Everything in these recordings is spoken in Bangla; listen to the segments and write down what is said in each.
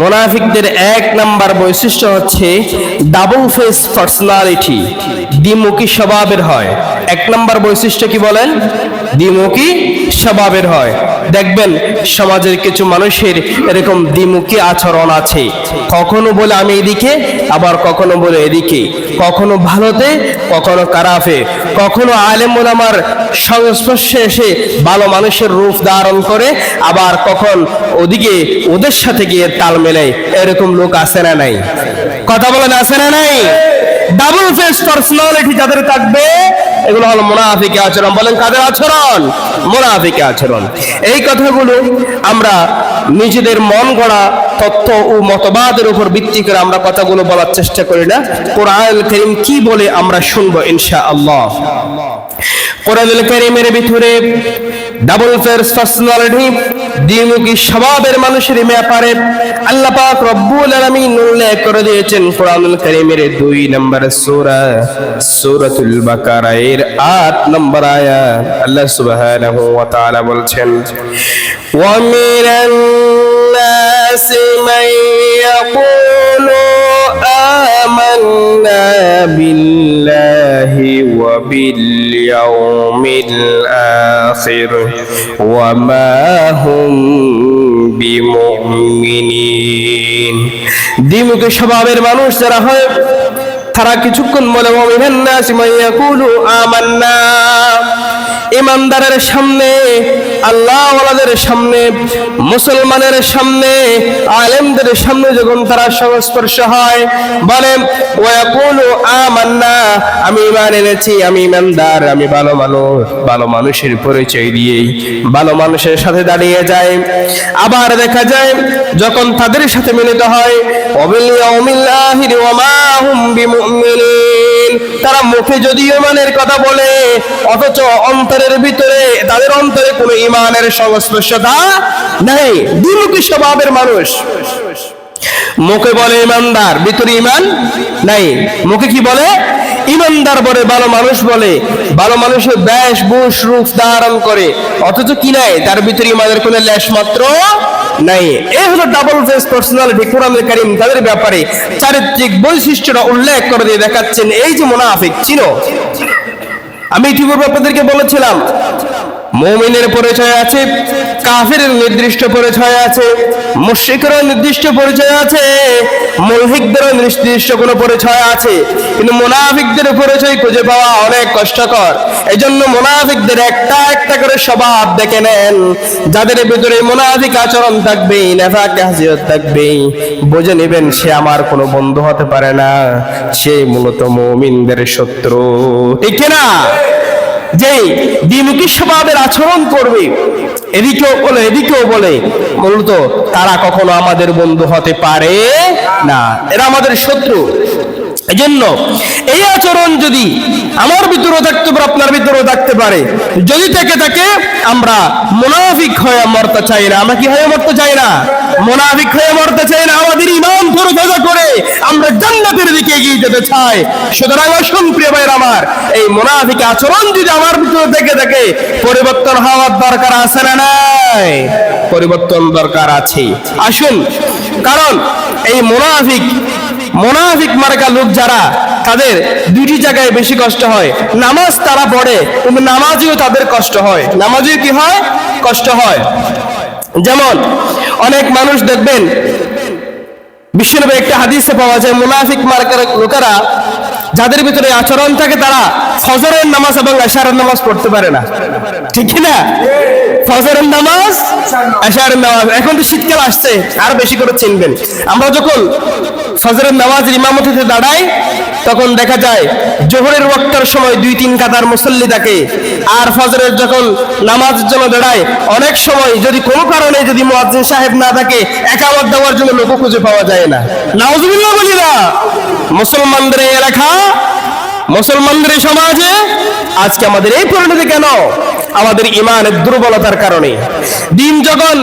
মোনাফিকদের এক নাম্বার বৈশিষ্ট্য হচ্ছে ডাবল ফেস পার্সোনালিটি দ্বিমুখী স্বভাবের হয়। এক নাম্বার বৈশিষ্ট্য কি বলেন? দ্বিমুখী স্বভাবের হয়। দেখবেন সমাজের কিছু মানুষের এরকম দ্বিমুখী আচরণ আছে। কখনো বলে আমি এদিকে, আবার কখনো বলে এদিকে। কখনো ভালোতে, কখনো খারাপে। কখনো আলেম আমার সংস্পর্শে এসে ভালো মানুষের রূপ ধারণ করে, আবার কখন ওদিকে, ওদের সাথে গিয়ে তাল মেলায় এরকম লোক আসে না নাই? কথা বলেন, আছে না নাই? ডাবল ফেস পার্সোনালিটি যাদের থাকবে এগুলো হলো মোনাফিকে আচরণ। বলেন, কাদের আচরণ? মোনাফিকে আচরণ। এই কথাগুলো আমরা নিজেদের মন গড়া তথ্য ও মতবাদের উপর ভিত্তি করে আমরা কথাগুলো বলার চেষ্টা করি না। কোরআন করিম কি বলে আমরা শুনব ইনশা আল্লাহ কোরআন করিমের ভিতরে ডাবল ফেয়ার্স পার্সোনালিটি দ্বিমুখী স্বভাবের মানুষের ব্যাপারে আল্লাহ পাক রব্বুল আলামিন উল্লেখ করে দিয়েছেন কোরআনুল কারীমের দুই নম্বর সূরা সূরাতুল বাকারা এর 8 নম্বর আয়াত আল্লাহ সুবহানাহু ওয়া তাআলা বলছেন ওয়া মিনান নাসি মান ইয়াকুলু آمنا بالله وباليوم الآخر وما هم بمؤمنين দ্বিমুখী স্বভাবের মানুষ যারা হয় তারা কিছুক্ষণ বলে ওমিনান নাসি মান ইয়াকুলু আমান্না ইমানদারের সামনে আল্লাহ ওয়ালাদের সামনে মুসলমানের সামনে আলেমদের সামনে যখন তারা সংস্পর্শ হয় বলে ওয়াকুলু আমান্না আমি ইমান এনেছি, আমি ইমানদার, আমি ভালো মানুষ। ভালো মানুষের পরিচয় দিয়েই ভালো মানুষের সাথে দাঁড়িয়ে যায় আবার দেখা যায়, যখন তাদের সাথে মিলিত হয় তারা মুখে যদিও ইমানের কথা বলে, অথচ অন্তরের ভিতরে তাদের অন্তরে কোনো ইমানের সংস্পর্শতা নেই। দ্বিমুখী স্বভাবের মানুষ। মুখে বলে ইমানদার, ভিতরে ইমান নাই। মুখে কি বলে? ইমানদার বলে, ভালো মানুষ বলে, ভালো মানুষের বেশ বুশ রূপ ধারণ করে। অথচ কি নাই? তার ভিতরে ইমানের কোনো লেশ মাত্র নাই। এ হলো ডাবল ফেস পার্সোনালিটি কোরআনুল কারীম তাদের ব্যাপারে। চারিত্রিক বৈশিষ্ট্যটা উল্লেখ করে দিয়ে দেখাচ্ছেন এই যে মুনাফিক ছিল আমি ইতিপূর্বে আপনাদেরকে বলেছিলাম মৌমিনের পরিচয় আছে কাফের নির্দিষ্ট পরিচয় আছে, মুশ্রিকেরও নির্দিষ্ট পরিচয় আছে, মুলহিকদেরও নির্দিষ্ট কোনো পরিচয় আছে। কিন্তু মুনাফিকদের পরিচয় খুঁজে পাওয়া অনেক কষ্টকর। এই জন্য মুনাফিকদের একটা একটা করে স্বভাব দেখে নেন, যাদের ভিতরে মুনাফিক আচরণ থাকবে নেফাক হাজিরত থাকবে বুঝে নেবেন, সে আমার কোনো বন্ধু হতে পারে না, সে মূলত মৌমিনদের শত্রু। ঠিক না যে দ্বিমুখী স্বভাবের আচরণ করবে। এদিকেও বলে এদিকেও বলে মূলত তারা কখনো আমাদের বন্ধু হতে পারে না। এরা আমাদের শত্রু। এজন্য এই আচরণ যদি আমার ভিতরেও থাকতে পারে, আপনার ভিতরেও থাকতে পারে। যদি থেকে থাকে, আমরা মুনাফিক হয়ে মরতে চাই না। আমরা কি হয়ে মরতে চাই না? মুনাফিক হয়ে মরতে চাই না, আমাদের ইমান তরতাজা করে আমরা জান্নাতের দিকে এগিয়ে যেতে চাই। সুতরাং আসুন প্রিয় ভাইয়ের আমার, এই মুনাফিক আচরণ যদি আমার ভিতরে থেকে থাকে, পরিবর্তন হওয়ার দরকার আছে না নাই? পরিবর্তন দরকার আছে। আসুন, কারণ এই মুনাফিক মোনাফিক মার্কা লোক যারা, তাদের দুটি জায়গায় বেশি কষ্ট হয়। নামাজ তারা পড়ে, কিন্তু নামাজিও তাদের কষ্ট হয়। নামাজিও কি হয়? কষ্ট হয়। যেমন, অনেক মানুষ দেখবেন বিশ্বনবী একটা হাদিসে পাওয়া যায়, মুনাফিক মার্কার লোকেরা যাদের ভিতরে আচরণ থাকে তারা ফজরের নামাজ এবং এশারের নামাজ পড়তে পারে না। ঠিক না ফজরের নামাজ এশারের নামাজ। এখন তো শীতকাল আসছে, আর বেশি করে চিনবেন। আমরা যখন ফজরের নামাজের ইমামতিতে দাঁড়াই, তখন দেখা যায় জোহরের ওয়াক্তার সময় দুই তিন কাতার মুসল্লি থাকে। আর ফজরের যখন নামাজের জন্য দাঁড়ায়, অনেক সময় যদি কোনো কারণে যদি মুয়াজ্জিন সাহেব না থাকে, একামত দেওয়ার জন্য লোক খুঁজে পাওয়া যায় না। নাউজুবিল্লাহ বলি না মুসলমানদের এলাকা মুসলমানদের সমাজে আজকে আমাদের এই পরিণতি কেন? আমাদের ইমানের দুর্বলতার কারণে। দিন যখন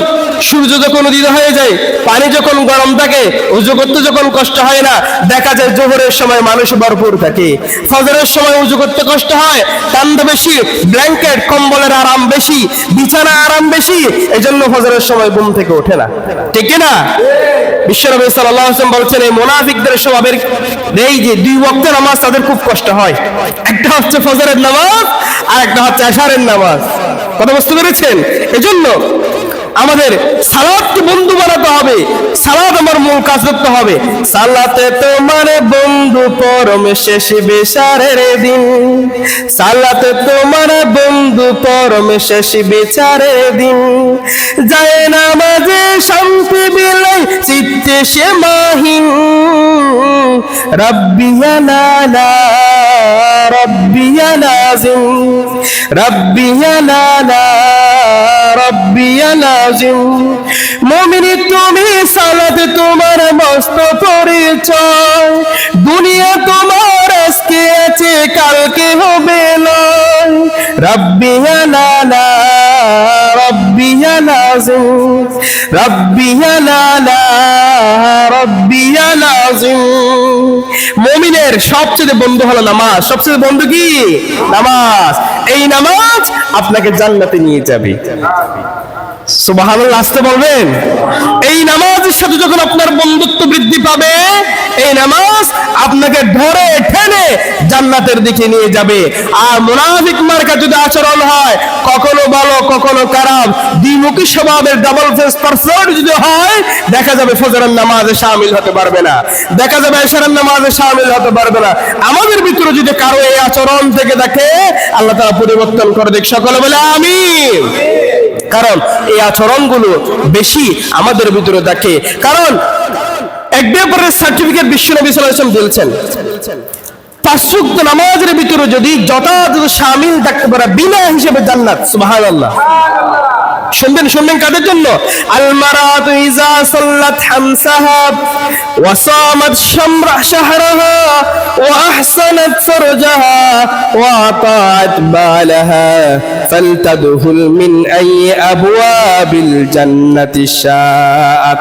সূর্য যখন উদিত হয়ে যায়, পানি যখন গরম থাকে, উজু করতে যখন কষ্ট হয় না, দেখা যায় জোহরের সময় মানুষ ভরপুর থাকে। ফজরের সময় উজু করতে কষ্ট হয় ঠান্ডা বেশি, ব্ল্যাঙ্কেট, কম্বলের আরাম বেশি, বিছানা আরাম বেশি এই জন্য ফজরের সময় ঘুম থেকে ওঠে না। ঠিক না বিশ্বনবী আলাইহি ওয়াসাল্লাম বলছেন, এই মুনাফিকদের স্বভাবের এই যে দুই ওয়াক্ত নামাজ তাদের খুব কষ্ট হয়। একটা হচ্ছে ফজরের নামাজ, আর একটা হচ্ছে আশারের নামাজ। কথা বুঝতে পেরেছেন? এজন্য আমাদের সালাদকে বন্ধু বানাতে হবে। সালাদ আমার মূল কাজ করতে হবে। সালাতে তোমার বন্ধু পরম শেষ বিচারের দিন। সালাতে তোমার বন্ধু পরম শেষ বিচারের দিন। যায় না মাঝে শান্তি বিলাই চিত্তে সে মাহিন রব্বিয়া লালা রব্বিয়া লাজিম রব্বিয়া লালা রব্বিয়া লাজিম মুমিনি, তুমি সালাত তোমার মস্ত পরিচয়, দুনিয়া তোমার আজকে আছে, কালকে হবে নয়। রব্বিয়া মুমিনের সবচেয়ে বন্ধু হলো নামাজ। সবচেয়ে বন্ধু কি? নামাজ। এই নামাজ আপনাকে জান্নাতে নিয়ে যাবে। আসতে বলবেন। এই নামাজের সাথে যখন আপনার বন্ধুত্ব বৃদ্ধি পাবে, এই নামাজ আপনাকে ধরে ঠেনে জান্নাতের দিকে নিয়ে যাবে। আর মুনাফিক মার্কা যদি আচরণ হয়, কখনো ভালো, কখনো খারাপ। দ্বিমুখী স্বভাবের ডাবল ফেস পারসন যদি হয়, দেখা যাবে ফজরের নামাজে শামিল হতে পারবে না। দেখা যাবে এশারের নামাজে শামিল হতে পারবে না। আমাদের ভিতরে যদি কারও এই আচরণ থেকে দেখে আল্লাহ তারা পরিবর্তন করে দেখ সকলে বলে, আমিন। কারণ এই আচরণগুলো বেশি আমাদের ভিতরে দেখে কারণ এক ব্যাপারের সার্টিফিকেট বিশ্ব নবী সাল্লাম বলছেন পাঁচুক্ত নামাজের ভিতরে যদি যথাযথ সামিল থাকতে পারে বিনা হিসেবে জান্নাত সুবহানাল্লাহ। শুনবেন শুনবেন কাদের জন্য? আল মারাতু ইজা সাল্লাত হামসাহা ওয়া সামাত শামরা শাহরাহা ওয়া আহসানাত ফারজাহা ওয়া আতাআত বালাহা ফালতাদখুল মিন আই আবওয়াবিল জান্নাতি শাআত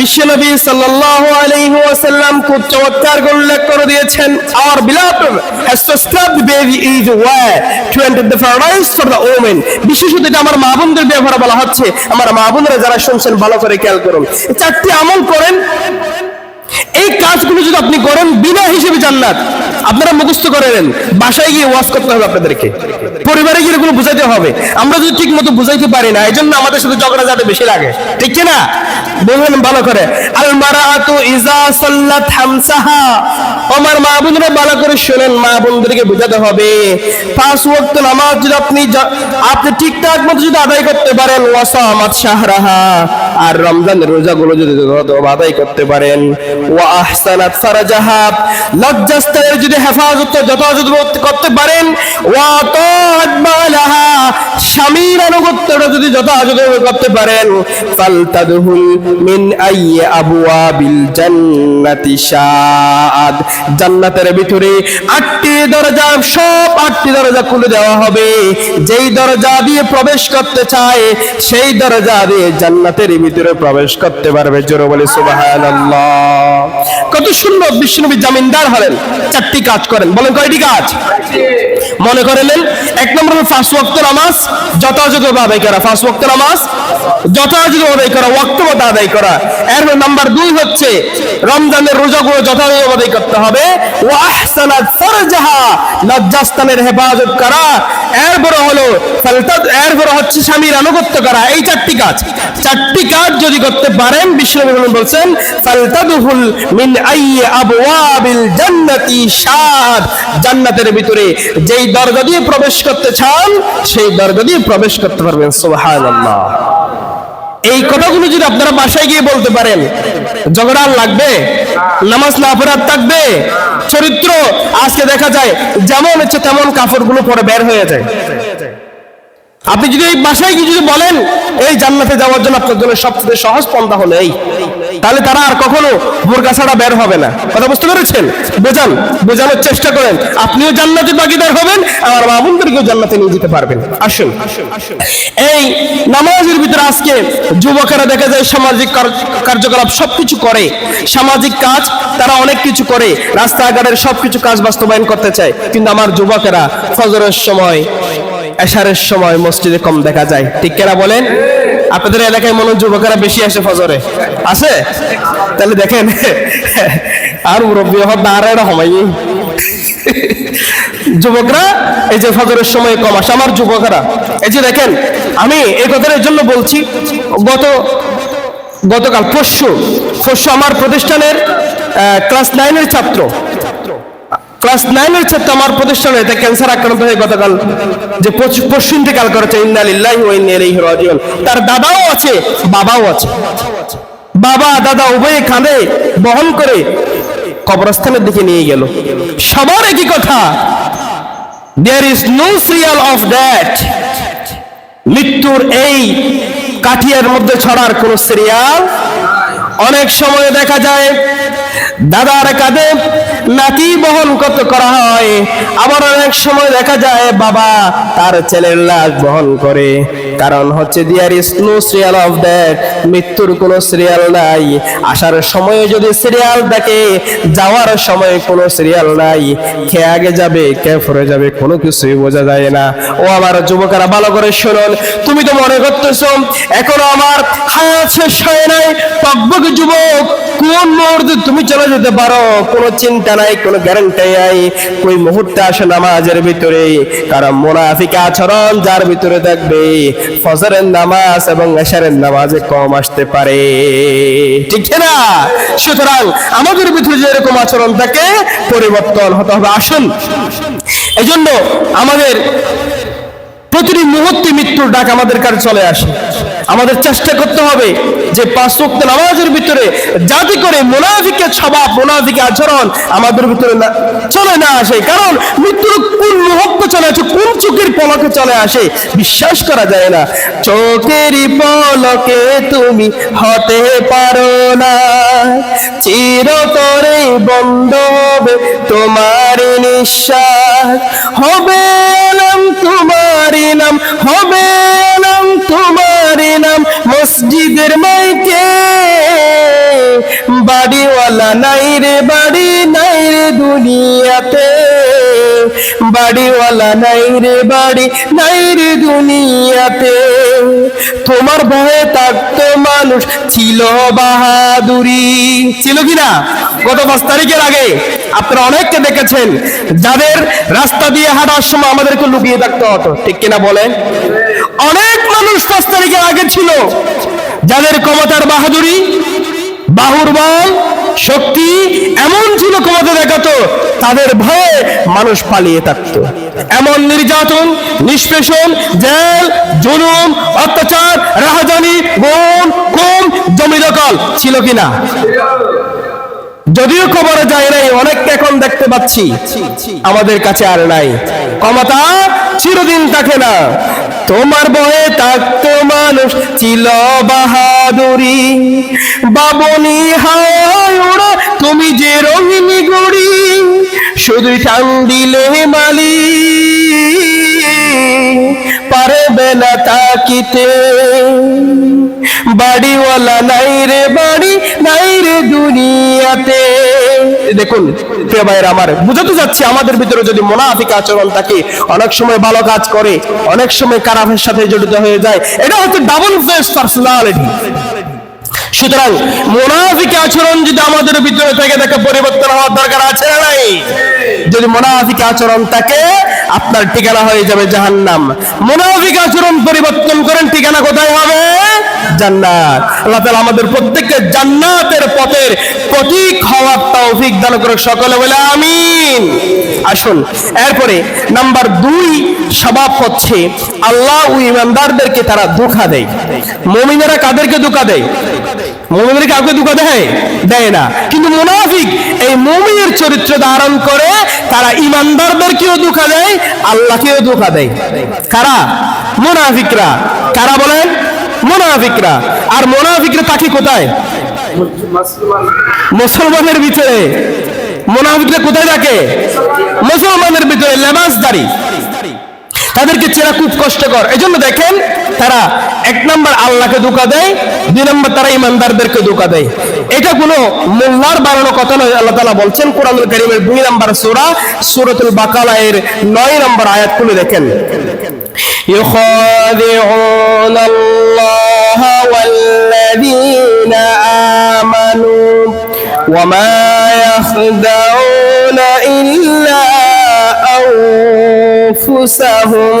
বিশ্বনবী সাল্লাল্লাহু আলাইহি ওয়াসাল্লাম খুব চমৎকার করে উল্লেখ করে দিয়েছেন। our beloved has prescribed baby is way to enter the paradise for the women বিশেষত এটা আমার মা বোনদের ব্যাপারে বলা হচ্ছে, আমার মা বোনেরা যারা শুনছেন, ভালো করে খেয়াল করুন। চারটি আমল করেন। এই কাজগুলো যদি আপনি করেন বিনা হিসেবে জান্নাত। আপনারা মুখস্থ করে নেন। বাসায় গিয়ে ওয়াজ করতে হবে আপনাদেরকে। পরিবারে গিয়ে এগুলো বুঝাইতে হবে। আমরা যদি ঠিক মতো বুঝাইতে পারি না এই জন্য আমাদের সাথে ঝগড়া যাতে বেশি লাগে। ঠিক না বলবেন ভালো করে। আল মারাতু ইজা সাল্লাত হামসাহা। আমার মা বোনরা ভালো করে শোনেন, মা বোনদেরকে বুঝাতে হবে। পাঁচ ওয়াক্ত নামাজ যদি আপনি আপনি ঠিকঠাক মতো যদি আদায় করতে পারেন, ওয়াসামাত শাহরাহা। আর রমজানের রোজাগুলো যদি যথাযথ আদায় করতে পারেন, ওয়া আহসানাত ফারাজাহা। লজ্জাস্থানের যদি হেফাজত যথাযথ করতে পারেন স্বামীর আনুগত্যটা যদি যথাযথ করতে পারেন মিন আইয়ি জান্নাতি শাআদ। জান্নাতের ভিতরে আটটি দরজা, সব আটটি দরজা খুলে দেওয়া হবে। যেই দরজা দিয়ে প্রবেশ করতে চায়, সেই দরজা দিয়ে জান্নাতের ভিতরে প্রবেশ করতে পারবে। জোরে বলে কত সুন্দর বিষ্ণুবী জামিনদার হলেন। চারটি কাজ করেন। বলেন কয়টি কাজ? মনে করে নেন, এক নম্বর হলো ফার্স্ট ওয়াক্ত নামাজ, যথাযথভাবে আদায় করা। ফার্স্ট ওয়াক্ত নামাজ, যথাযথভাবে আদায় করা ওয়াক্ত মতো আদায় করা। এর নাম্বার দুই হচ্ছে, রমজানের রোজাগুলো যথাযথ আদায় করতে হবে। ও আহসানাত ফরজাহা, লজ্জাস্থানের হেফাজত করা। এরপরে হলো, ফালতাদ এরপরে হচ্ছে স্বামীর আনুগত্য করা। এই চারটি কাজ। চারটি কাজ যদি করতে পারেন, বিশ্বনবী বলছেন, ফালতাদহুল মিন আইয়ি আবওয়াবিল জান্নাতি শাদ জান্নাতের ভিতরে। যেই দরজা দিয়ে প্রবেশ করতে চান, সেই দরজা দিয়ে প্রবেশ করতে পারবেন, সুবহানাল্লাহ। এই কথাগুলো যদি আপনারা বাসায় গিয়ে বলতে পারেন, ঝগড়া লাগবে, নামাজ না অপরাধ থাকবে, চরিত্র আজকে দেখা যায় যেমন হচ্ছে তেমন কাপড়গুলো পরে বের হয়ে যায়। আপনি যদি এই বাসায় গিয়ে যদি বলেন, এই জান্নাতে যাওয়ার জন্য আপনার জন্য সবচেয়ে সহজ পন্থা হলো এই, তাহলে তারা আর কখনো বোরকা ছাড়া বের হবে না। কথা বুঝতে পেরেছেন? বোঝান, বোঝানোর চেষ্টা করেন। আপনিও জান্নাতের বাগিদার হবেন আর মামুনদেরকেও জান্নাতে নিয়ে যেতে পারবেন। আসুন। এই নামাজের ভিতরে আজকে যুবকেরা দেখা যায় সামাজিক কার্যকলাপ সবকিছু করে। সামাজিক কাজ, তারা অনেক কিছু করে। রাস্তাঘাটের সবকিছু কাজ বাস্তবায়ন করতে চায়। কিন্তু আমার যুবকেরা ফজরের সময় এশারের সময় মসজিদে কম দেখা যায়। ঠিক কেনা বলেন? আপনাদের এলাকায় মনে যুবকেরা বেশি আসে ফজরে। আছে? তাহলে দেখেন, আর মুরব্বী হওয়ার এটা হমাই যুবকরা, এই যে ফজরের সময় কম আসে, আমার যুবকরা। এই যে দেখেন, আমি এই কথার জন্য বলছি, গত, গতকাল পরশু পরশু আমার প্রতিষ্ঠানের ক্লাস নাইনের ছাত্র ক্লাস নাইনের ছাত্র আমার প্রতিষ্ঠানে এতে ক্যান্সার আক্রান্ত হয়ে গতকাল যে পরশু- পরশু ইন্তেকাল করেছে তার দাদাও আছে, বাবাও আছে। বাবা, দাদা উভয়ে কাঁধে বহন করে কবরস্থানের দিকে নিয়ে গেল। সবার একই কথা there is no serial of that মৃত্যুর এই কাঠিয়ার মধ্যে ছড়ার কোন সিরিয়াল অনেক সময় দেখা যায় দাদার কাঁধে নাতি বহন কত করা হয়? আবার অনেক সময় দেখা যায়, বাবা তার ছেলের লাশ বহন করে। কারণ হচ্ছে there is no serial of that মৃত্যুর কোনো সিরিয়াল নাই। আসার সময়ে যদি সিরিয়াল থাকে যাওয়ার সময় কোনো সিরিয়াল নাই। কে আগে যাবে, কে ফরে যাবে, কোনো কিছুই বোঝা যায় না। ও আমার যুবকেরা, ভালো করে শুনুন। তুমি তো মনে করতেছো, এখনও আমার হায়াত শেষ হয় নাই। যুবক, কোন মুহূর্তে তুমি চলে যেতে পারো? কোনো চিন্তা নাই কোনো গ্যারান্টি নাই কোই মুহূর্তে আসে নামাজের ভিতরে। কারণ মোনাফিক আচরণ যার ভিতরে দেখবে, ফজরের নামাজ এবং এশারের নামাজে কম আসতে পারে। ঠিক না সুতরাং আমাদের ভিতরে যে এরকম আচরণ থাকে, পরিবর্তন হতে হবে। আসুন। এজন্য আমাদের প্রতিটি মুহূর্তে মৃত্যুর ডাক আমাদের কাছে চলে আসে। আমাদের চেষ্টা করতে হবে যে পাঁচ ওয়াক্ত নামাজের ভিতরে যাতে করে মোনাফিকের স্বভাব, মোনাফিকের আচরণ আমাদের ভিতরে চলে না আসে। কারণ মৃত্যুর কোন মুহূর্তে চলে আসে, কোন চোখের পলকে চলে আসে, বিশ্বাস করা যায় না। চোখেরই পলকে তুমি হতে পারো না। চিরতরে বন্ধ হবে তোমার নিঃশ্বাস। হবে নাম তোমারই নাম, হবে নাম তোমারই নাম। মসজিদের মাইকে বাড়িওয়ালা নাই রে, বাড়ি নাই রে দুনিয়াতে। বাড়িওয়ালা নাই রে, বাড়ি নাই রে দুনিয়াতে। তোমার ভয়ে থাকতো মানুষ ছিল বাহাদুরি। ছিল কিনা গত পাঁচ তারিখের আগে আপনারা অনেককে দেখেছেন, যাদের রাস্তা দিয়ে হাঁটার সময় আমাদেরকে লুকিয়ে থাকতে হতো। ঠিক কিনা বলেন? অনেক মানুষ পাঁচ তারিখের আগে ছিল। যাদের ক্ষমতার বাহাদুরি, বাহুর বল, শক্তি এমন ছিল ক্ষমতা দেখাতো, তাদের ভয়ে মানুষ পালিয়ে থাকত। এমন নির্যাতন, নিষ্পেষণ, জেল, জুলুম, অত্যাচার, রাহাজানি, গুম কুম জমি দখল ছিল কিনা? যদিও খবরে যায় নাই, অনেককে এখন দেখতে পাচ্ছি। আমাদের কাছে আর নাই। ক্ষমতা চিরদিন থাকে না। তোমার বয়ে থাকতো মানুষ ছিল বাহাদুরি। বাবনি হায় তুমি যে রঙিনী গড়ি, শুধু টান দিলে মালি। পারবে না তাকিতে। বাড়িওয়ালা নাই রে বাড়ি, নাই রে দুনিয়াতে। দেখুন, প্রিয় ভাইয়ের আমার, বুঝাতে যাচ্ছি আমাদের ভিতরে যদি মোনাফিক আচরণ থাকে, অনেক সময় ভালো কাজ করে, অনেক সময় খারাপের সাথে জড়িত হয়ে যায়, এটা হচ্ছে ডাবল ফেস পার্সোনালিটি সুতরাং মোনাফিক আচরণ যদি আমাদের ভিতরে থেকে থাকে পরিবর্তন হওয়ার দরকার আছে নাই? যদি মোনাফিক আচরণ থাকে আপনার ঠিকানা হয়ে যাবে জাহান্নাম। মনোভিক আচরণ পরিবর্তন করেন, ঠিকানা কোথায় হবে? জান্নাত। আল্লাহ তাআলা আমাদের প্রত্যেককে জান্নাতের পথের প্রতীক হওয়ার তৌফিক দান করুক সকলে বলে আমিন। আসুন, এরপরে নাম্বার দুই স্বভাব হচ্ছে, আল্লাহ ও ইমানদারদেরকে তারা ধোঁকা দেয়। মুমিনেরা কাদেরকে ধোঁকা দেয়? মুমিনের কাউকে ধোঁকা দেয়? দেয় না। কিন্তু মুনাফিক এই মুমিনের চরিত্র ধারণ করে, তারা ইমানদারদেরকেও ধোঁকা দেয়, আল্লাহকেও ধোঁকা দেয়। কারা? মুনাফিকরা। কারা বলেন? মুনাফিকরা। আর মুনাফিকরা তাকে কোথায়? মুসলমানের ভিতরে। মুনাফিকরা কোথায় থাকে? মুসলমানের ভিতরে, লেবাসদারি। তাদেরকে চেনা খুব কষ্টকর এই জন্য দেখেন তারা এক নম্বর আল্লাহকে ধোকা দেয় দুই নম্বর তারা ইমানদারদেরকে ধোকা দেয় এটা কোনো মোল্লার বানানো কথা নয় আল্লাহ তালা বলছেন কোরআনুল করিমের দুই নম্বর সূরা সূরাতুল বাকারা এর নয় নম্বর আয়াত খুলে দেখেন يخادعون الله والذين آمنوا وما يخدعون إلا أنفسهم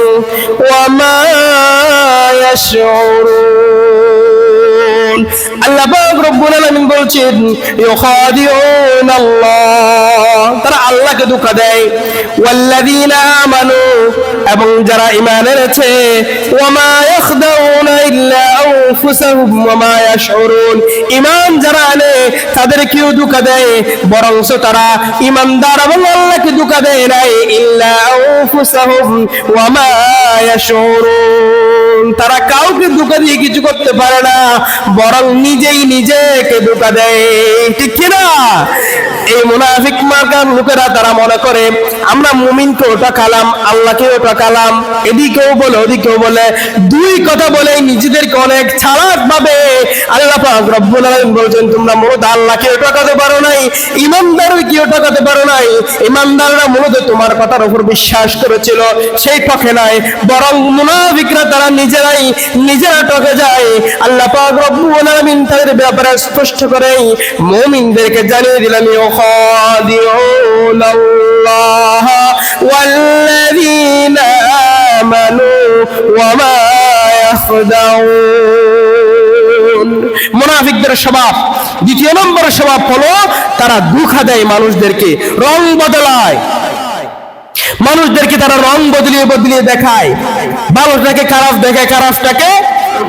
وما يشعرون আল্লাহ পাক রব্বুল আলামিন বলছেন, ইউখাদিউন আল্লাহ। তারা আল্লাহকে ধোঁকা দেয়। ওয়াল্লাযীনা আমানু, এবং যারা ঈমান এনেছে, ওয়ামা ইয়াখদাউনা ইল্লা আনফুসাহুম ওয়ামা ইয়াশউরুন। ঈমান যারা আনে তাদের কেউ ধোঁকা দেয় বরং তারা ঈমানদার এবং আল্লাহকে ধোঁকা দেয় নাই, ইল্লা আনফুসাহুম ওয়ামা ইয়াশউরুন। তারা কাউকে ধোকা দিয়ে কিছু করতে পারে না, বরং নিজেই নিজেকে ধোকা দেয়। ঠিক কিনা? এই মুনাফিক মার্কার লোকেরা তারা মনে করে, আমরা মুমিনকে ওটা কালাম, আল্লাহকে ওটা কালাম। এদিকেও বলে, ওদিকেও বলে, দুই কথা বলে নিজেদেরকে অনেক চালাক ভাবে। আল্লাহ রব্বুল বলছেন, তোমরা মূলত আল্লাহকে ঠকাতে পারো নাই, ইমানদারকে ঠকাতে পারো নাই। ইমানদাররা মূলত তোমার কথার উপর বিশ্বাস করেছিল, সেই ঠকে নাই বরং মুনাফিকরা তারা নিজেরাই নিজেরা ঠকে যায়। আল্লাহ পাক রব্বুল আলামিন তাদের ব্যাপারে স্পষ্ট করে মুমিনদেরকে জানিয়ে দিলাম ইউখাদিউন আল্লাহ والذين آمنوا وما يخدعون মুনাফিকদের স্বভাব দ্বিতীয় নম্বর স্বভাব হলো তারা দুঃখা দেয় মানুষদেরকে রং বদলায় মানুষদেরকে তারা রং বদলিয়ে বদলিয়ে দেখায় ভালোটাকে খারাপ দেখে খারাপটাকে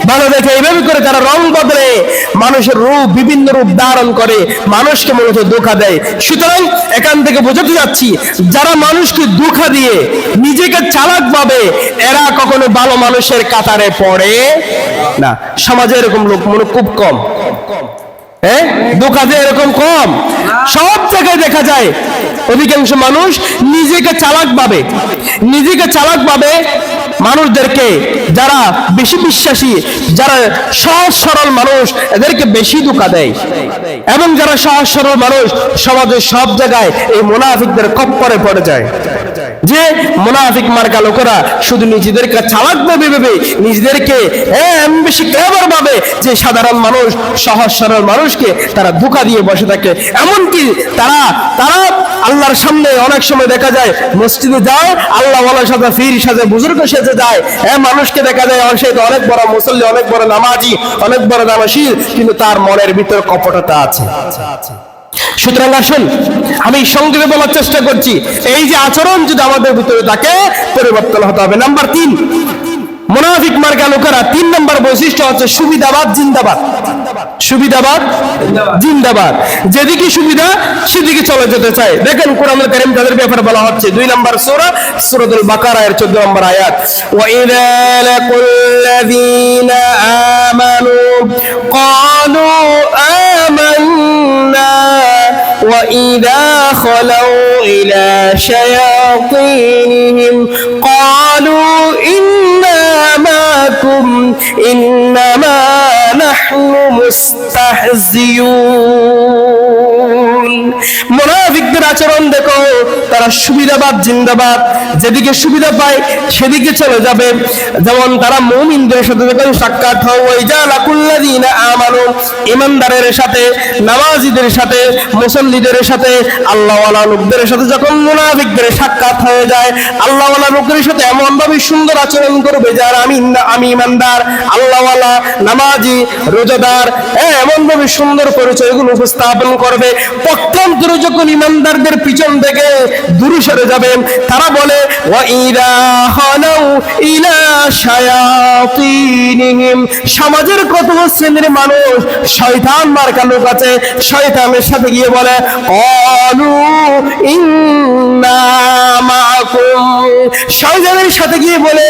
ভালো দেখে এইভাবে করে তারা রং বদলে, মানুষের রূপ বিভিন্ন রূপ ধারণ করে, মানুষকে মূলত ধোকা দেয়। সুতরাং এখান থেকে বোঝাতে যাচ্ছি, যারা মানুষকে ধোকা দিয়ে নিজেকে চালাক ভাবে, এরা কখনো ভালো মানুষের কাতারে পড়ে না। সমাজে এরকম লোক মনে খুব কম। হ্যাঁ? ধোকা দিয়ে এরকম কম। সব জায়গায় দেখা যায়, অধিকাংশ মানুষ নিজেকে চালাক ভাবে। নিজেকে চালাক ভাবে মানুষদেরকে, যারা বেশি বিশ্বাসী, যারা সহজ সরল মানুষ, এদেরকে বেশি ধোকা দেয়। এবং যারা সহজ সরল মানুষ, সমাজের সব জায়গায় এই মুনাফিকদের খপ্পরে পড়ে যায়। যে মুনাফিক মার্কা লোকেরা শুধু নিজেদেরকে চালাক ভাবে ভেবে নিজেদেরকে এমন বেশি ক্লেভার ভাবে যে সাধারণ মানুষ, সহজ সরল মানুষকে তারা ধোকা দিয়ে বসে থাকে। এমনকি তারা তারা আল্লাহর সামনে অনেক সময় দেখা যায়, মসজিদে যায়, আল্লাহ ওয়ালার সাথে ফির সাথে বুজুর্গ সেজে যায়। হ্যাঁ মানুষকে দেখা যায় সে তো অনেক বড় মুসল্লি, অনেক বড় নামাজি, অনেক বড় দানশীল কিন্তু তার মনের ভিতর কপটতা আছে। সুতরাং আসুন, আমি সংক্ষেপে বলার চেষ্টা করছি। এই যে আচরণ যদি আমাদের ভিতরে থাকে, পরিবর্তন হতে হবে। নাম্বার তিন, মুনাফিক মার্কা লোকেরা তিন নম্বর বৈশিষ্ট্য হচ্ছে সুবিধাবাদ, জিন্দাবাদ। সুবিধাবাদ, জিন্দাবাদ। যেদিকে সুবিধা, সেদিকে চলে যেতে চায়। দেখেন কোরআনুল কারীম তাদের ব্যাপারে বলা হচ্ছে, দুই নম্বর সূরা, সূরাতুল বাকারা, এর 14 নম্বর আয়াত। ওয়া ইযা লাকুল্লাযীনা আমানু, ক্বালু وإذا خلوا إلى شياطينهم قالوا إنا معكم إنما نحن مستهزئون মুনাফিকদের আচরণ দেখো, তারা সুবিধাবাদ, জিন্দাবাদ। যেদিকে সুবিধা পায়, সেদিকে চলে যাবে। যেমন তারা মুমিনদের সাথে যখন সাক্ষাৎ হয় ওই যা লাকুল্লাযীনা আমানু ইমানদারের সাথে, নামাজীদের সাথে, মুসল্লিদের সাথে, আল্লাহওয়ালা লোকদের সাথে যখন মুনাফিকদের সাক্ষাৎ হয়ে যায়, আল্লাহওয়ালা লোকের সাথে এমন ভাবে সুন্দর আচরণ করবে, যার আমি আমি ইমানদার আল্লাহওয়ালা নামাজি, রোজাদার হ্যাঁ এমন ভাবে সুন্দর পরিচয়গুলো উপস্থাপন করবে। পক্ষান্তরে যখন ইমানদারদের পিছন থেকে দূরে সরে যাবেন, তারা বলে সমাজের কত শ্রেণির মানুষ শয়তান মার্কা লোক আছে, শয়তানের সাথে গিয়ে বলে অলু শয়তানের সাথে গিয়ে বলে,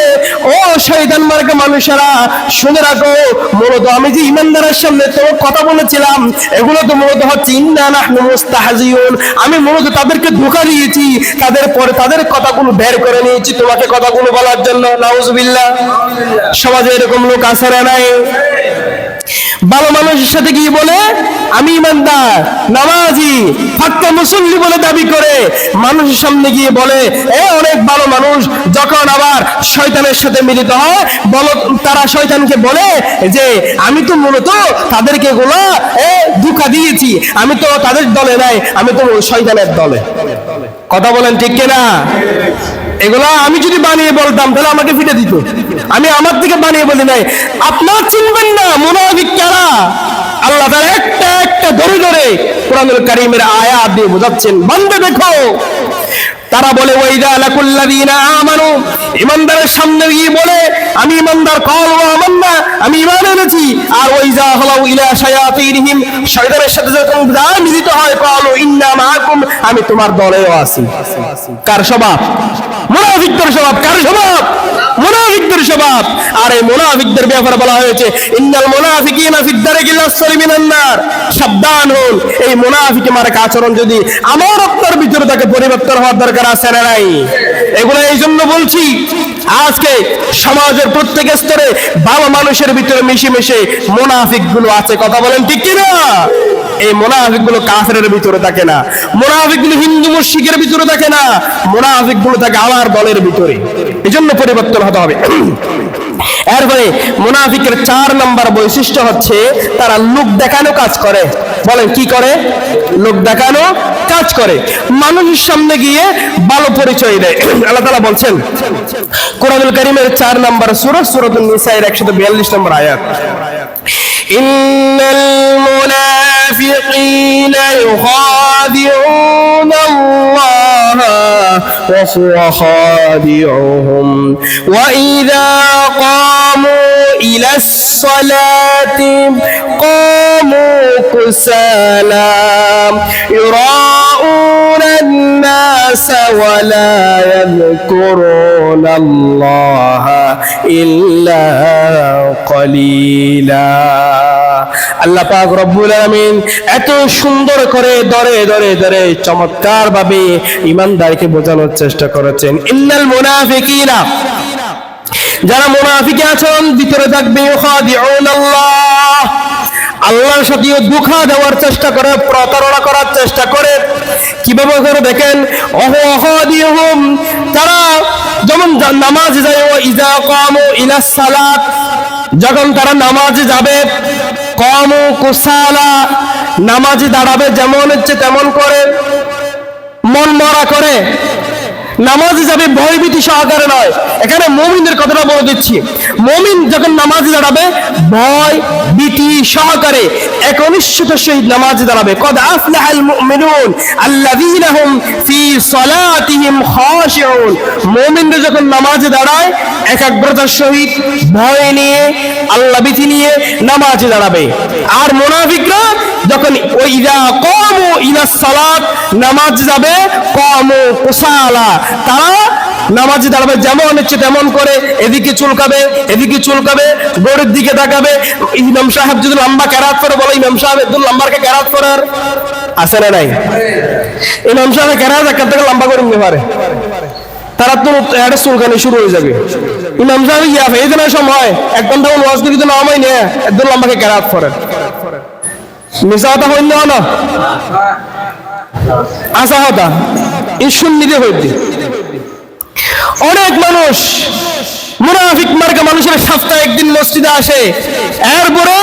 ও শয়তান মার্কা মানুষেরা, শুনে রাখো, মূলত আমি যে ইমানদারের সামনে তো কথা বলেছিলাম, এগুলো তো মূলত হচ্ছে, ইন্না নাহনু আমি মূলত তাদেরকে ধোকা দিয়েছি। তাদের পরে তাদের কথাগুলো বের করে নিয়েছি। তোমাকে কথাগুলো বলার জন্য সমাজে এরকম লোক আসারা নাই। ভালো মানুষের সাথে গিয়ে বলে? আমি ইমানদার, নামাজি ফাক্কা মুসল্লি বলে দাবি করে মানুষের সামনে গিয়ে বলে, এ অনেক ভালো মানুষ, যখন আবার শয়তানের সাথে মিলিত হয়, বল তারা শয়তানকে বলে যে, আমি তো মূলত তাদেরকে গুলো, এ, ধোঁকা দিয়েছি, আমি তো তাদের দলে নাই, আমি তো শয়তানের দলে। কথা বলেন ঠিক কিনা? এগুলা আমি যদি বানিয়ে বলতাম, তাহলে আমাকে ফিটে দিত। আমি আমার থেকে বানিয়ে বলি নাই। আপনার চিনবেন না, মোনাফিক কারা? আল্লাহ তার একটা একটা ধরে ধরে কোরআনুল কারিমের আয়াত দিয়ে বোঝাচ্ছেন। বন্ধ দেখো তারা বলে সামনে গিয়ে বলে, আমি ইমানদার কল ও আমান্না, আমি ঈমান এনেছি। আর ওয়াইজা হলাউ ইলা শায়াতিনহিম, শয়তানের সাথে যখন যা মিলিত হয়, কল ইন্না আমি তোমার দলেও আছি। কার স্বভাব? স্বভাব। কার স্বভাব? মুনাফিকদের স্বভাব। আর এই মুনাফিকদের ব্যাপারে বলা হয়েছে, ইন্নাল মুনাফিকিনা ফিদ দারিকিল আসফালি মিনান সাবধান হন। এই মুনাফিকি মার্কা আচরণ যদি আমার আপনার ভিতরে তাকে পরিবর্তন হওয়ার দরকার আছে না নাই, এগুলো এই জন্য বলছি, আজকে সমাজের প্রত্যেক স্তরে ভালো মানুষের ভিতরে মিশে মিশে মুনাফিকগুলো আছে। কথা বলেন ঠিক কিনা? এই মোনাফিকগুলো কাফের ভিতরে থাকে না মোনাফিকগুলো হিন্দু মুশিকের ভিতরে থাকে না মোনাফিকগুলো থাকে আমার দলের ভিতরে। এই জন্য পরিবর্তন হতে হবে। এরপরে মোনাফিকের চার নম্বর বৈশিষ্ট্য হচ্ছে, তারা লোক দেখানো কাজ করে। বলেন কি করে? লোক দেখানো কাজ করে। মানুষের সামনে গিয়ে ভালো পরিচয় দেয়। আল্লাহ তালা বলছেন, কোরআনুল করিমের চার নম্বর সুরত সুরত নিসাইয়ের একশো বিয়াল্লিশ নম্বর আয়াত। إن المنافقين يخادعون الله وهو خادعهم. وإذا قاموا إلى الصلاة قاموا كسالى يراءون الناس ولا يذكرون الله إلا قليلا. আল্লাহ পাক রব্বুল আলামিন এত সুন্দর করে দরে দরে দরে চমৎকার ভাবে ইমানদারকে বোঝানোর চেষ্টা করেছেন। ইন্নাল মুনাফিকিনা, যারা মুনাফিকে আছেন ভিতরে থাকবে আল্লাহর সাথে দুঃখা দেওয়ার চেষ্টা করে, প্রতারণা করার চেষ্টা করে। কীভাবে করে দেখেন? অহ অহদিহুম, তারা যেমন নামাজ যায় ও ইজা কামু ইলা সালাত, যখন তারা নামাজে যাবে কমু কুসালা নামাজি দাঁড়াবে যেমন হচ্ছে তেমন করে মন মরা করে। নামাজে যাবে ভয়ভীতি সহকারে নয়। এখানে মমিনদের কথাটা বলে দিচ্ছি। মমিন যখন নামাজে দাঁড়াবে ভয় ভীতি সহকারে একনিষ্ঠতার সহিত নামাজে দাঁড়াবে। কদ আফলাহাল মুমিনুন আল্লাযীনা হুম ফি সালাতিহিম খাশিউন। মুমিনরা যখন নামাজে দাঁড়ায় একাগ্রতার সহিত ভয় নিয়ে, আল্লাহ ভীতি নিয়ে নামাজে দাঁড়াবে। আর মুনাফিকরা যখন ওই কমু ইলা নামাজ যাবে, কমু কুসালা তারা নামাজে দাঁড়াবে, যেমন হচ্ছে তেমন করে, এদিকে চুলকাবে এদিকে চুলকাবে গোড়ের দিকে তাকাবে। ইমাম সাহেব যদি লম্বা ক্যারাত করে বলে ইমাম সাহেব একদম লম্বারকে ক্যারাত করার আছে না নাই? ইমাম সাহেব ক্যারাত একটা থেকে লম্বা করে নিতে পারে। তারা তো একটা চুলকানি শুরু হয়ে যাবে। ইমাম সাহেব ইয়া এই দিনের সময়, এক ঘণ্টা ওয়াজ করে দিতে নামাই নিয়ে একদম লম্বাকে ক্যারাত করেন কথা হইল না এই সুন্নিতে হইতে। অনেক মানুষ মুনাফিক মার্কা মানুষের সপ্তাহে একদিন মসজিদে আসে। এরপরে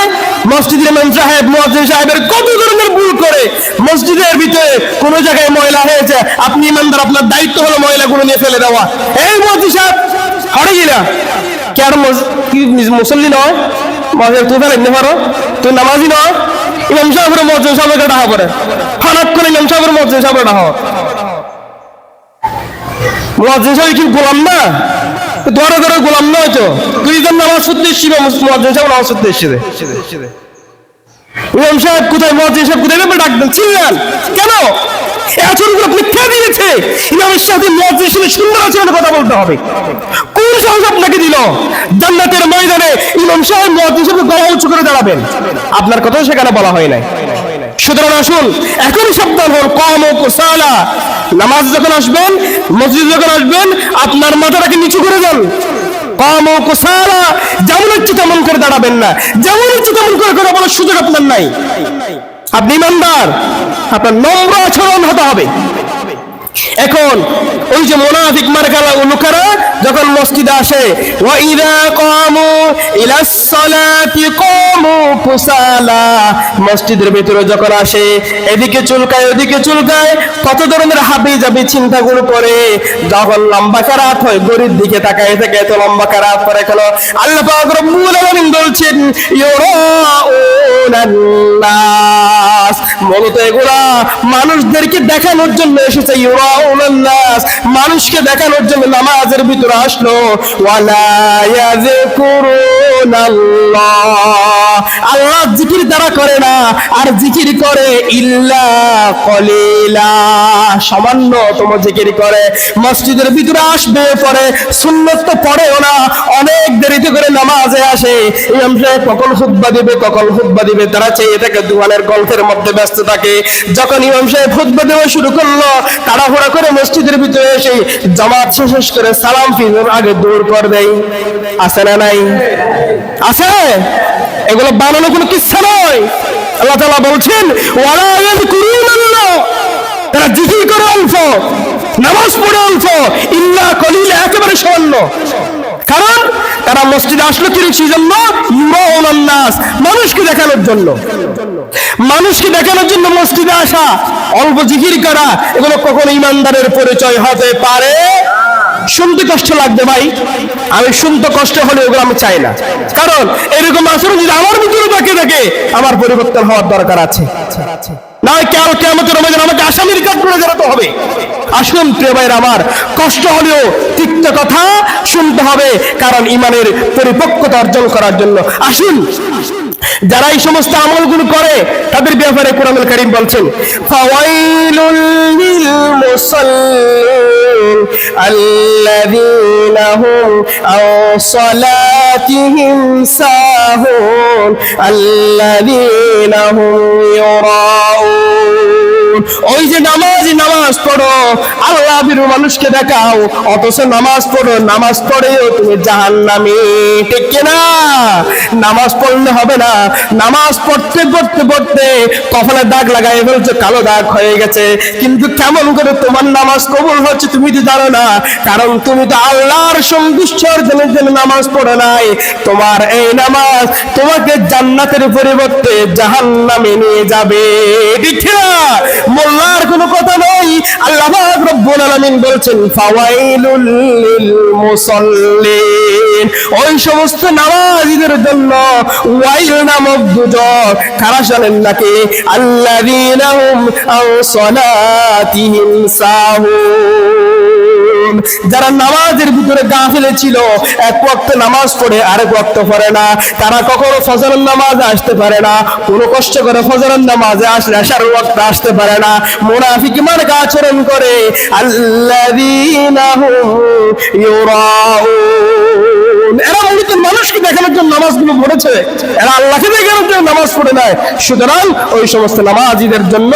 মসজিদের ইমাম সাহেব, মুয়াজ্জিন সাহেবের কত ধরনের ভুল করে মসজিদের ভিতরে কোন জায়গায় ময়লা হয়েছে। আপনি ইমানদার, আপনার দায়িত্ব হলো ময়লাগুলো নিয়ে ফেলে দেওয়া। এই মুয়াজ্জিন সাহেব, হরে গিলা। কে আর কি মুসল্লি নয়? তুই ফেলে নিতে পারো। তুই নামাজি নয়? ইমাম সাহেবের মসজিদ সবাইকে ডাহা করে হঠাৎ করে ইমাম সাহেবের মসজিদ সবাই ডাহা মসজিদ সাহেব কি গোলাম না? ধরে ধরে গোলাম না হয়তো। তুই যেন নামাজ পড়তে এসছি মসজিদ সাহেব নামাজ পড়তে এসছে। ইমাম সাহেব কোথায়? মসজিদ সাহেব কোথায়? ডাক ছিলেন কেন? এতগুলো পরীক্ষা দিয়েছে। ইমামের সাথে মসজিদ সাহেব সুন্দর আচরণের কথা বলতে হবে। কোন সাহস আপনাকে দিল? জান্নাতের ময়দানে ইমাম সাহেব মসজিদ সাহেব গলা উঁচু করে দাঁড়াবেন। আপনার কথা সেখানে বলা হয় নাই। সুতরাং আসুন এখনই সাবধান হন। কম ও কুসালা নামাজ যখন আসবেন, মসজিদ যখন আসবেন, আপনার মাথাটাকে নিচু করে যান কম ও কুসালা যেমন ইচ্ছে তেমন করে দাঁড়াবেন না। যেমন ইচ্ছে তেমন করে কথা বলার সুযোগ আপনার নাই। আপনি ইমানদার। আপনার নম্র আচরণ হতে হবে। এখন ওই যে মোনাফিক মার্কালা লোকেরা যখন মসজিদে আসে মসজিদের ভিতরে যখন আসে, এদিকে চুলকায়, ওদিকে চুলকায়, কত ধরনের হাবি যাবি চিন্তাগুলো করে যখন লম্বা কারাত হয় গরিব দিকে তাকায় থেকে এত লম্বা কারাত করে কেন? আল্লাহ আলামিন বলছেন মূলত এগুলা মানুষদেরকে দেখানোর জন্য এসেছে ইউরাউনান নাস মানুষকে দেখানোর জন্য নামাজের ভিতরে আসলো। আল্লাহ। জিকির তারা করে না, আর জিকির করে ইল্লা কলিলা। সামান্য তোমার জিকির করে। মসজিদের ভিতরে আসবে পরে, সুন্নত তো পড়েও না, অনেক দেরিতে করে নামাজে আসে। ইমাম সাহেব কখন খুতবা দিবে, কখন খুতবা দিবে, তারা চেয়ে থাকে দুয়ানের গল্পের মধ্যে ব্যস্ত থাকে। যখন ইমাম সাহেব খুতবা দেওয়া শুরু করল তাড়াহুড়া করে মসজিদের ভিতরে এসে জামাত শেষ করে সালাম ফিরের আগে দৌড় করে দেয় আছে না নাই? আছে? এগুলো বানানো কোনো কিচ্ছা নয়। আল্লাহ তাআলা বলছেন ইয়াযকুরুনাল্লাহ। তারা জিকির করে অল্প, নামাজ পড়ে অল্প, ইল্লা কলিলা, একেবারে সামান্য। কারণ তারা মসজিদে আসলো কি সেই জন্য মানুষকে দেখানোর জন্য। মানুষকে দেখানোর জন্য মসজিদে আসা, অল্প জিকির করা, এগুলো কখনো ইমানদারের পরিচয় হতে পারে? শুনতে কষ্ট লাগবে ভাই। আমি শুনতে কষ্ট হলে ওগুলো আমি চাই না। কারণ এরকম আচরণ যদি আমার ভিতরে থাকে থাকে, আমার পরিবর্তন হওয়ার দরকার আছে। না কেন কেমতের রমজান আমাকে আসামির কাজ করে জানাতে হবে। আসুন প্রিয় ভাইয়ের আমার, কষ্ট হলেও তিক্ত কথা শুনতে হবে, কারণ ইমানের পরিপক্কতা অর্জন করার জন্য। আসুন। যারা এই সমস্ত আমলগুলো করে তাদের ব্যাপারে কোরআনুল কারীম বলছেন হুম ইউরাউন। ওই যে নামাজ নামাজ পড়ো আল্লাহ বিরু মানুষকে দেখাও। অথচ নামাজ পড়ো, নামাজ পড়েও তুমি জাহান্নামী। ঠিক কিনা নামাজ পড়লে হবে না। নামাজ পড়তে পড়তে পড়তে কপালে দাগ লাগাই বলছে কালো দাগ হয়ে গেছে। কিন্তু কেমন করে তোমার নামাজ কবুল হচ্ছে তুমি তো জানো না। কারণ তুমি তো আল্লাহর সন্তুষ্ট অর্জনের জন্য নামাজ পড়ো নাই। তোমার এই নামাজ তোমাকে জান্নাতের পরিবর্তে জাহান্নামে নিয়ে যাবে। ঠিক না? মোল্লার কোনো কথা নয় আল্লাহ রব্বুল আলামিন বলছেন, ফাওয়াইলুল লিল ওই সমস্ত নামাজীদের জন্য ওয়াইল নামক দুজন, কারা জানেন নাকি? আল্লাযীনা হুম আন সালাতিহিম সাহুন। যারা নামাজের ভিতরে গাফিলে ছিল, এক ওয়াক্ত নামাজ পড়ে আরেক ওয়াক্ত পড়ে না। তারা কখনো ফজরের নামাজ আসতে পারে না। কোনো কষ্ট করে ফজরের নামাজে আসলে আসার ওয়াক্ত আসতে পারে না। মুনাফিক মার্কা আচরণ করে, আল্লাযীনা হুম ইউরাউন। এরা মূলত মানুষকে দেখানোর জন্য নামাজগুলো পড়েছে। এরা আল্লাহকে দেখানোর জন্য নামাজ পড়ে নেয়। সুতরাং ওই সমস্ত নামাজিদের জন্য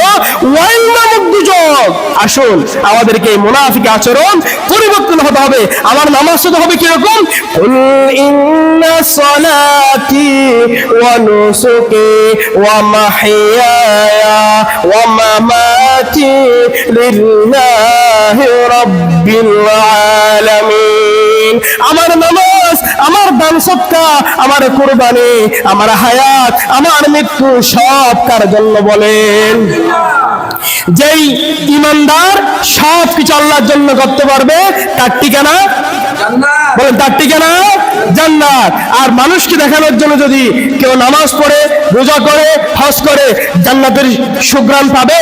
ওয়াইল নামক দুজক আসুন, আমাদেরকে এই মুনাফিক আচরণ পরিবর্তন হতে হবে। আমার নামাজ হতে হবে কীরকম? কুল ইন্না সালাতি ওয়া লিল্লাহি রাব্বিল আলামিন। আমার নামাজ আমার দান সৎকা আমার কোরবানি, আমার হায়াত, আমার মৃত্যু সব কার জন্য বলেন। যেই ইমানদার সব কিছু আল্লাহর জন্য করতে পারবে, তার ঠিকানা? বলেন, তার ঠিকানা? জান্নাত। আর মানুষকে দেখানোর জন্য যদি কেউ নামাজ পড়ে রোজা করে, হজ করে, জান্নাতের সুগ্রাম পাবে?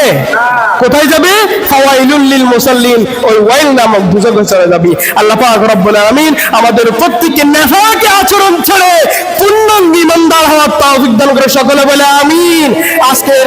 কোথায় যাবে? ফাওয়াইলুল লিল মুসাল্লিন। ওই ওয়াইল নামক দুজকে চলে যাবি। আল্লাহ পাক রব্বুল আলামিন আমাদের প্রত্যেককে নেফাকে আচরণ ছেড়ে পূর্ণ ইমানদার হওয়ার তৌফিক দান করে সকলে বলে আমিন। আজকের